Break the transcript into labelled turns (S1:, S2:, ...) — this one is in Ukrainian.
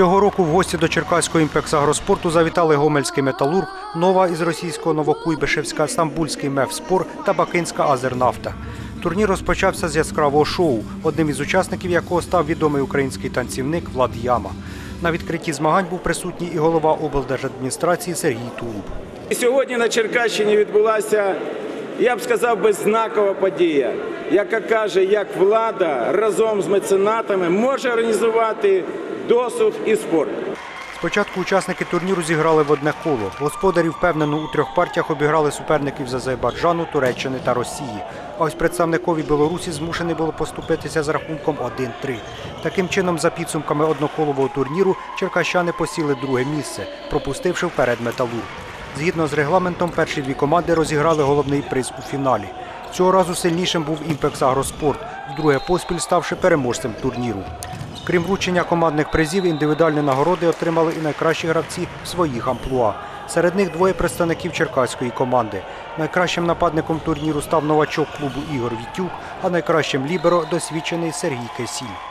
S1: Цього року в гості до Черкаського імпексагроспорту завітали Гомельський металург, Нова із російського Новокуйбишевська, Стамбульський мефспор та Бакинська Азернафта. Турнір розпочався з яскравого шоу, одним із учасників якого став відомий український танцівник Влад Яма. На відкритті змагань був присутній і голова облдержадміністрації Сергій Тулуб.
S2: Сьогодні на Черкащині відбулася, я б сказав, би знакова подія, яка каже, як влада разом з меценатами може організувати досуг і спорт.
S1: Спочатку учасники турніру зіграли в одне коло. Господарі впевнено у трьох партіях обіграли суперників з Азербайджану, Туреччини та Росії. А ось представникові Білорусі змушений було поступитися з рахунком 1-3. Таким чином, за підсумками одноколового турніру, черкащани посіли друге місце, пропустивши вперед металург. Згідно з регламентом, перші дві команди розіграли головний приз у фіналі. Цього разу сильнішим був «Імпекс Агроспорт», вдруге поспіль ставши переможцем турніру. Крім вручення командних призів, індивідуальні нагороди отримали і найкращі гравці своїх амплуа. Серед них двоє представників черкаської команди. Найкращим нападником турніру став новачок клубу Ігор Вітюк, а найкращим ліберо досвідчений Сергій Кесіль.